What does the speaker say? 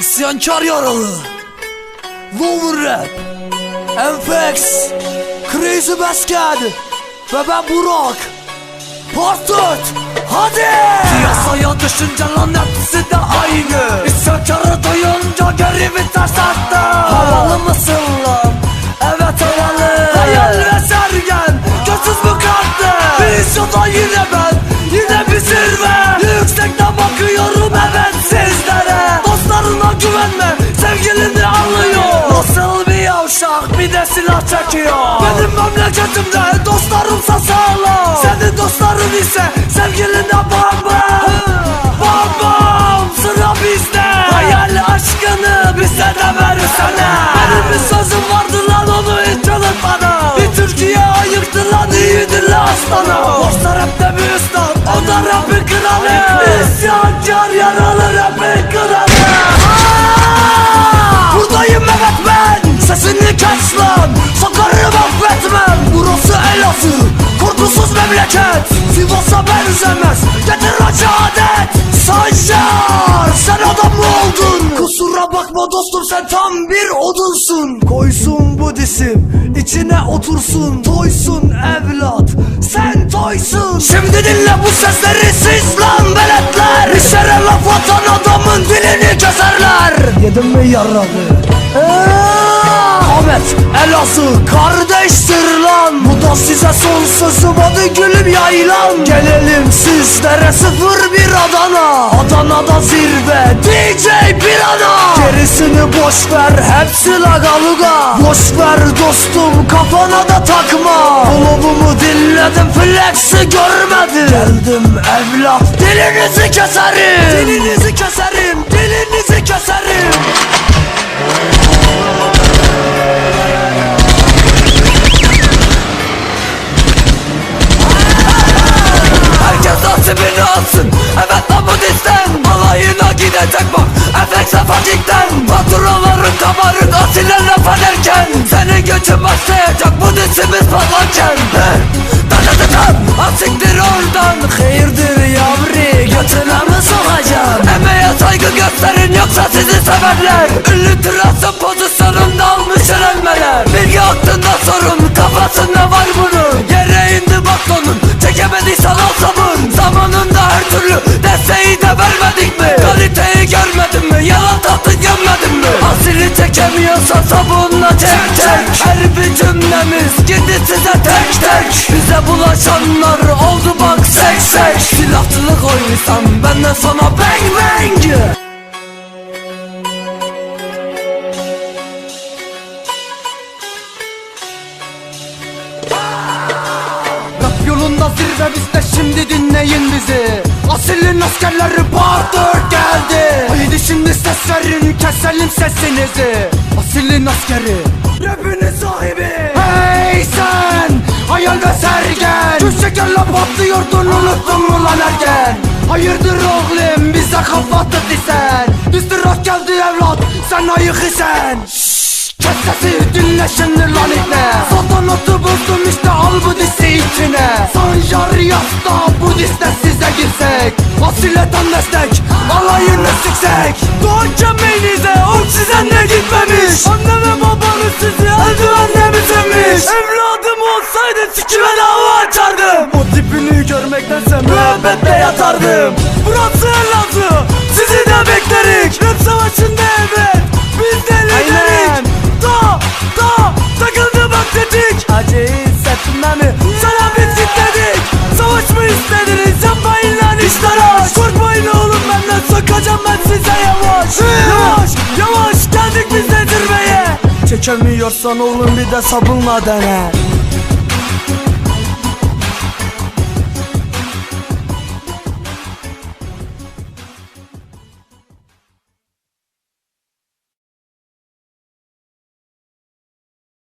İsyankar yaralı. Lower Rap. Enfex Crazy Basket. Ve ben Burak Part 4 Hadi! Piyasaya düşünce lan hepsi de aynı. İsyankarı duyunca geri vites attı Havalı mısın lan? Evet havalı. Hayal ve sergen. Gözsüz mü kaldı? Vizyonda yine ben silah çekiyor. Benim memleketimde dostlarımsa sağlam. Senin dostların ise sevgiline bam bam Bam bam sıra bizde. Hayal aşkını bize de versene. Benim bir sözüm vardı lan onu hiç unutmadım. Bir Türkiye ayıktı lan iyidir lan aslanım. Dostlar hep de bir üstad Onlar rapin kralı. İsyankar yaralı rapin memleket Sivas'a benzemez. Getir acı adet Sancar Sen adam mı oldun? Kusura bakma dostum sen tam bir odunsun. Koysun bu disim içine otursun. Toysun evlat Sen toysun. Şimdi dinle bu sesleri siz lan veletler. Bir şere laf atan adamın dilini keserler. Yedim mi yaralı? Ahmet Elazığ kardeştir lan Da size son sözüm hadi gülüm yaylan. Gelelim sizlere sıfır bir Adana. Adana'da zirve DJ Pirana. Gerisini boş ver hepsi lagaluga. Boş ver dostum kafana da takma. Kulubumu dinledim flexi görmedim. Geldim evlat dilinizi keserim. Dilinizi keserim Herkes nasibini alsın Evet lan bu disten Alayına gidecek bak. Efekse fakikten Faturaların kabarın Asilerle fanerken Senin göçün başlayacak Bu dizimiz patlarken. Da da da da Asiktir oradan. Hayırdır yavri Götüne mi sokacağım? Emeğe saygı gösterin Yoksa sizi severler. Ünlü trasın pozisyonunda almış öğrenmeler Bilgi aklında sorun Kafasında var bunun. Yere indi bastonun Çekemediysen al sabır her türlü desteği de vermedik mi? Kaliteyi görmedin mi? Yalan tahtı gömmedin mi? Asili çekemiyorsa sabunla çek çek Her bir cümlemiz gitti size tek tek Bize bulaşanlar oldu bak sek sek. Silahçılık oynaysam benden sana bang bang Rap yolunda zirve bizde şimdi dinleyin bizi. Asilin askerleri 4 geldi. Haydi şimdi ses verin keselim sesinizi. Asilin askeri. Rapinin sahibi. Hey sen hayal ve sergen. Tüm şekerle patlıyordun unuttun mu lan ergen? Hayırdır oğlum bize kafa attı sen. Düstur geldi evlat sen ayık isen. Kes sesi dinle şimdi lan ibne Saltanatı bozdum işte al bu disi içine Sanjar yasta bu diste size girsek Asiletan destek alayını siksek? Doğan kemmeğinize oksijenle gitmemiş? Anne ve babanız sizi eldivenle bitirmiş Evladım olsaydı sikime dava açardım. O tipini görmektense müebbetle yatardım. Burası Elazığ Çekemiyorsan oğlum bir de sabunla dene